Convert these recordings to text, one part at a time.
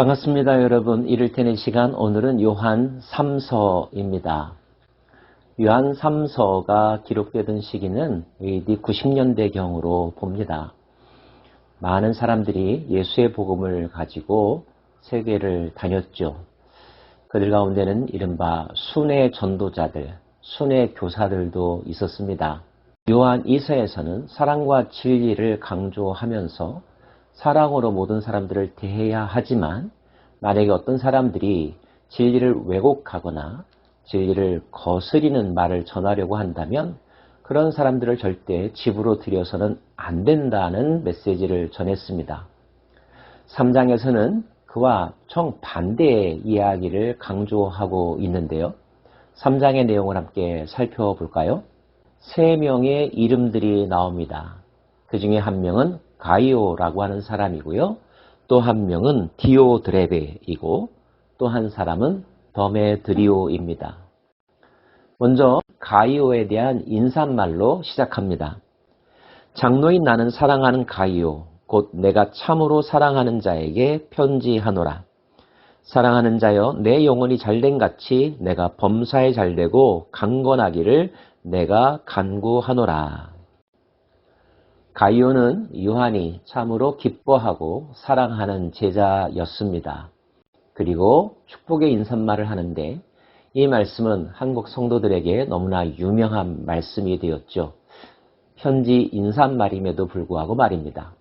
반갑습니다, 여러분. 이를테는 시간 오늘은 요한 3서입니다. 요한 3서가 기록되던 시기는 AD 90년대 경으로 봅니다. 많은 사람들이 예수의 복음을 가지고 세계를 다녔죠. 그들 가운데는 이른바 순회 전도자들, 순회 교사들도 있었습니다. 요한 2서에서는 사랑과 진리를 강조하면서 사랑으로 모든 사람들을 대해야 하지만 만약에 어떤 사람들이 진리를 왜곡하거나 진리를 거스리는 말을 전하려고 한다면 그런 사람들을 절대 집으로 들여서는 안 된다는 메시지를 전했습니다. 3장에서는 그와 정반대의 이야기를 강조하고 있는데요. 3장의 내용을 함께 살펴볼까요? 세 명의 이름들이 나옵니다. 그 중에 한 명은 가이오라고 하는 사람이고요. 또 한 명은 디오드레베이고 또 한 사람은 더메드리오입니다. 먼저 가이오에 대한 인사말로 시작합니다. 장로인 나는 사랑하는 가이오, 곧 내가 참으로 사랑하는 자에게 편지하노라. 사랑하는 자여, 내 영혼이 잘된 같이 내가 범사에 잘되고 강건하기를 내가 간구하노라. 가이오는 요한이 참으로 기뻐하고 사랑하는 제자였습니다. 그리고 축복의 인사말을 하는데 이 말씀은 한국 성도들에게 너무나 유명한 말씀이 되었죠. 현지 인사말임에도 불구하고 말입니다.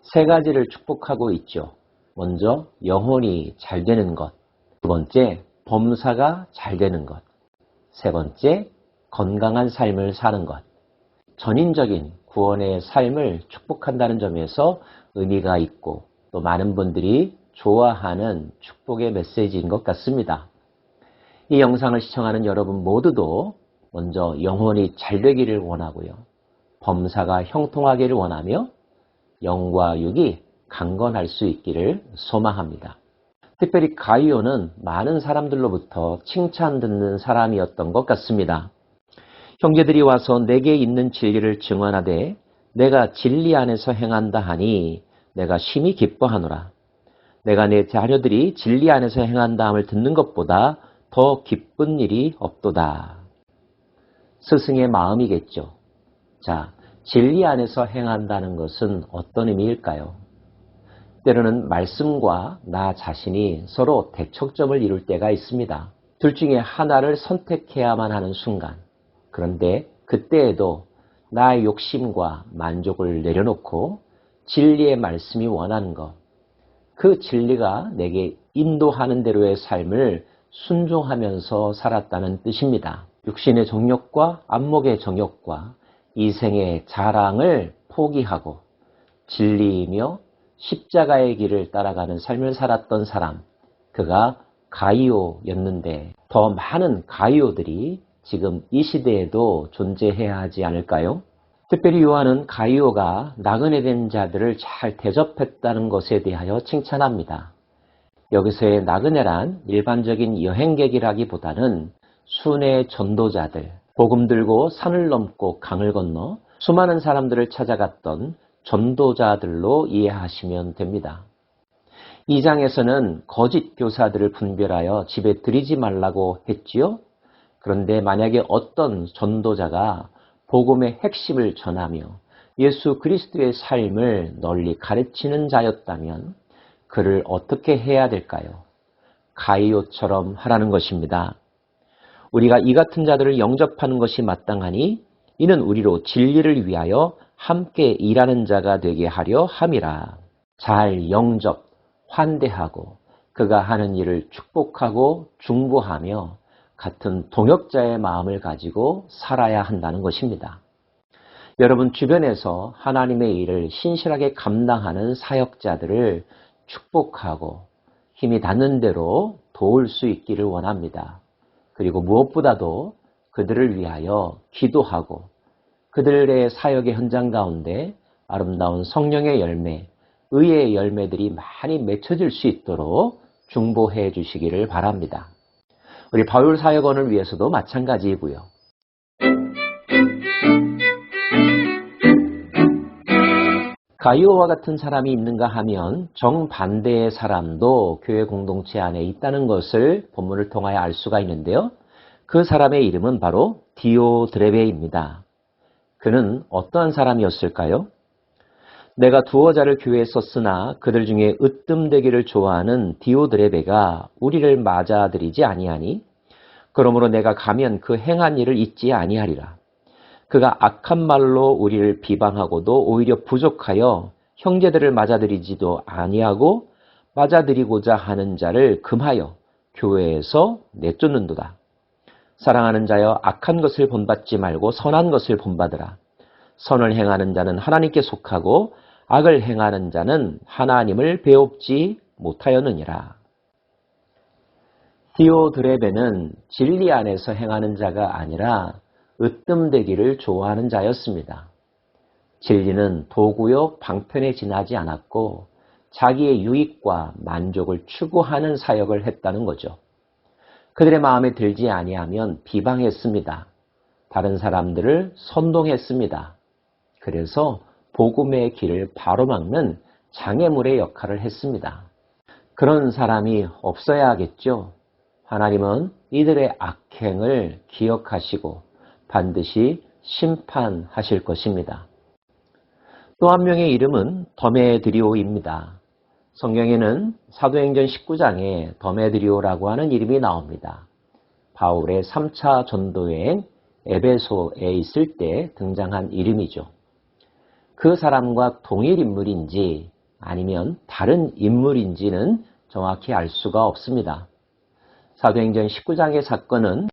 세 가지를 축복하고 있죠. 먼저 영혼이 잘 되는 것. 두 번째 범사가 잘 되는 것. 세 번째 건강한 삶을 사는 것. 전인적인 구원의 삶을 축복한다는 점에서 의미가 있고 또 많은 분들이 좋아하는 축복의 메시지인 것 같습니다. 이 영상을 시청하는 여러분 모두도 먼저 영혼이 잘 되기를 원하고요. 범사가 형통하기를 원하며 영과 육이 강건할 수 있기를 소망합니다. 특별히 가이오는 많은 사람들로부터 칭찬 듣는 사람이었던 것 같습니다. 형제들이 와서 내게 있는 진리를 증언하되 내가 진리 안에서 행한다 하니 내가 심히 기뻐하노라. 내가 내 자녀들이 진리 안에서 행한다 함을 듣는 것보다 더 기쁜 일이 없도다. 스승의 마음이겠죠. 자, 진리 안에서 행한다는 것은 어떤 의미일까요? 때로는 말씀과 나 자신이 서로 대척점을 이룰 때가 있습니다. 둘 중에 하나를 선택해야만 하는 순간. 그런데 그때에도 나의 욕심과 만족을 내려놓고 진리의 말씀이 원하는 것, 그 진리가 내게 인도하는 대로의 삶을 순종하면서 살았다는 뜻입니다. 육신의 정욕과 안목의 정욕과 이생의 자랑을 포기하고 진리이며 십자가의 길을 따라가는 삶을 살았던 사람, 그가 가이오였는데 더 많은 가이오들이 지금 이 시대에도 존재해야 하지 않을까요? 특별히 요한은 가이오가 나그네 된 자들을 잘 대접했다는 것에 대하여 칭찬합니다. 여기서의 나그네란 일반적인 여행객이라기보다는 순회 전도자들, 복음 들고 산을 넘고 강을 건너 수많은 사람들을 찾아갔던 전도자들로 이해하시면 됩니다. 이 장에서는 거짓 교사들을 분별하여 집에 들이지 말라고 했지요. 그런데 만약에 어떤 전도자가 복음의 핵심을 전하며 예수 그리스도의 삶을 널리 가르치는 자였다면 그를 어떻게 해야 될까요? 가이오처럼 하라는 것입니다. 우리가 이 같은 자들을 영접하는 것이 마땅하니 이는 우리로 진리를 위하여 함께 일하는 자가 되게 하려 함이라. 잘 영접, 환대하고 그가 하는 일을 축복하고 중보하며 같은 동역자의 마음을 가지고 살아야 한다는 것입니다. 여러분 주변에서 하나님의 일을 신실하게 감당하는 사역자들을 축복하고 힘이 닿는 대로 도울 수 있기를 원합니다. 그리고 무엇보다도 그들을 위하여 기도하고 그들의 사역의 현장 가운데 아름다운 성령의 열매, 의의 열매들이 많이 맺혀질 수 있도록 중보해 주시기를 바랍니다. 우리 바울 사역원을 위해서도 마찬가지이고요. 가이오와 같은 사람이 있는가 하면 정반대의 사람도 교회 공동체 안에 있다는 것을 본문을 통하여 알 수가 있는데요. 그 사람의 이름은 바로 디오드레베입니다. 그는 어떠한 사람이었을까요? 내가 두어 자를 교회에 썼으나 그들 중에 으뜸되기를 좋아하는 디오드레베가 우리를 맞아들이지 아니하니 그러므로 내가 가면 그 행한 일을 잊지 아니하리라. 그가 악한 말로 우리를 비방하고도 오히려 부족하여 형제들을 맞아들이지도 아니하고 맞아들이고자 하는 자를 금하여 교회에서 내쫓는도다. 사랑하는 자여 악한 것을 본받지 말고 선한 것을 본받으라. 선을 행하는 자는 하나님께 속하고 악을 행하는 자는 하나님을 배웁지 못하였느니라. 디오드레베는 진리 안에서 행하는 자가 아니라 으뜸되기를 좋아하는 자였습니다. 진리는 도구요 방편에 지나지 않았고 자기의 유익과 만족을 추구하는 사역을 했다는 거죠. 그들의 마음에 들지 아니하면 비방했습니다. 다른 사람들을 선동했습니다. 그래서 복음의 길을 바로 막는 장애물의 역할을 했습니다. 그런 사람이 없어야겠죠. 하나님은 이들의 악행을 기억하시고 반드시 심판하실 것입니다. 또 한 명의 이름은 더메드리오입니다. 성경에는 사도행전 19장에 더메드리오라고 하는 이름이 나옵니다. 바울의 3차 전도여행 에베소에 있을 때 등장한 이름이죠. 그 사람과 동일 인물인지 아니면 다른 인물인지는 정확히 알 수가 없습니다. 사도행전 19장의 사건은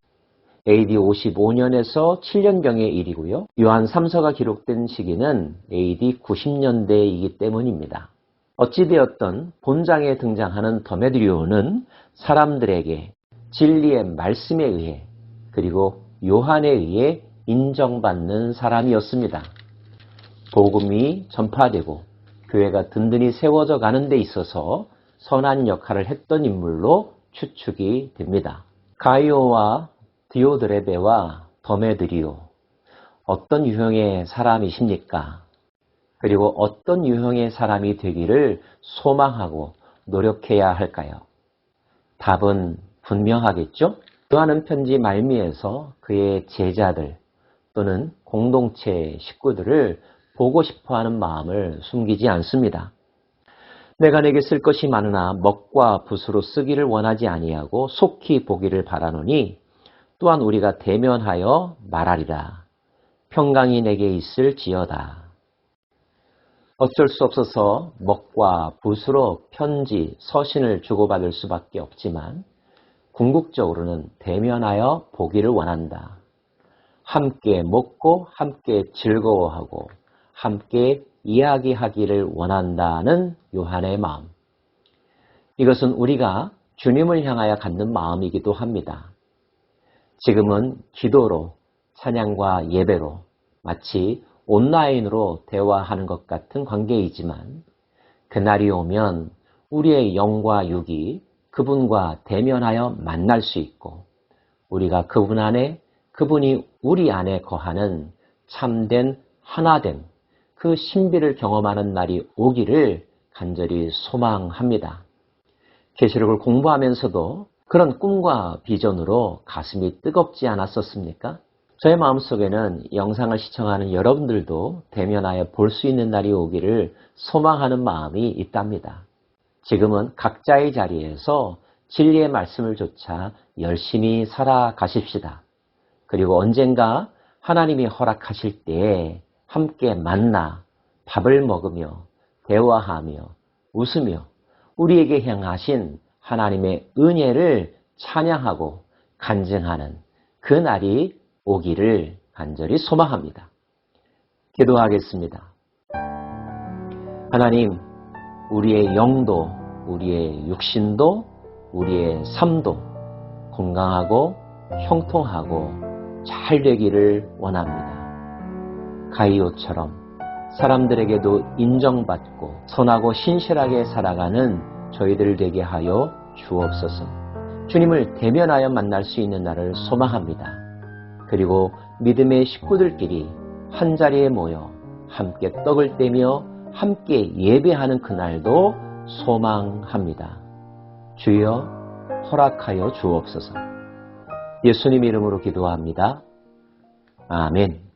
AD 55년에서 7년경의 일이고요. 요한 3서가 기록된 시기는 AD 90년대이기 때문입니다. 어찌되었던 본장에 등장하는 더메드리오는 사람들에게 진리의 말씀에 의해 그리고 요한에 의해 인정받는 사람이었습니다. 복음이 전파되고 교회가 든든히 세워져 가는 데 있어서 선한 역할을 했던 인물로 추측이 됩니다. 가이오와 디오드레베와 더메드리오 어떤 유형의 사람이십니까? 그리고 어떤 유형의 사람이 되기를 소망하고 노력해야 할까요? 답은 분명하겠죠? 요한은 편지 말미에서 그의 제자들 또는 공동체 식구들을 보고 싶어 하는 마음을 숨기지 않습니다. 내가 내게 쓸 것이 많으나 먹과 붓으로 쓰기를 원하지 아니하고 속히 보기를 바라노니 또한 우리가 대면하여 말하리라. 평강이 내게 있을 지어다. 어쩔 수 없어서 먹과 붓으로 편지, 서신을 주고받을 수밖에 없지만 궁극적으로는 대면하여 보기를 원한다. 함께 먹고 함께 즐거워하고 함께 이야기하기를 원한다는 요한의 마음. 이것은 우리가 주님을 향하여 갖는 마음이기도 합니다. 지금은 기도로 찬양과 예배로 마치 온라인으로 대화하는 것 같은 관계이지만 그날이 오면 우리의 영과 육이 그분과 대면하여 만날 수 있고 우리가 그분 안에 그분이 우리 안에 거하는 참된 하나됨 그 신비를 경험하는 날이 오기를 간절히 소망합니다. 계시록을 공부하면서도 그런 꿈과 비전으로 가슴이 뜨겁지 않았었습니까? 저의 마음속에는 영상을 시청하는 여러분들도 대면하여 볼 수 있는 날이 오기를 소망하는 마음이 있답니다. 지금은 각자의 자리에서 진리의 말씀을 조차 열심히 살아가십시다. 그리고 언젠가 하나님이 허락하실 때에 함께 만나 밥을 먹으며 대화하며 웃으며 우리에게 향하신 하나님의 은혜를 찬양하고 간증하는 그 날이 오기를 간절히 소망합니다. 기도하겠습니다. 하나님, 우리의 영도, 우리의 육신도, 우리의 삶도 건강하고 형통하고 잘 되기를 원합니다. 가이오처럼 사람들에게도 인정받고 선하고 신실하게 살아가는 저희들 되게 하여 주옵소서. 주님을 대면하여 만날 수 있는 날을 소망합니다. 그리고 믿음의 식구들끼리 한 자리에 모여 함께 떡을 떼며 함께 예배하는 그날도 소망합니다. 주여 허락하여 주옵소서. 예수님 이름으로 기도합니다. 아멘.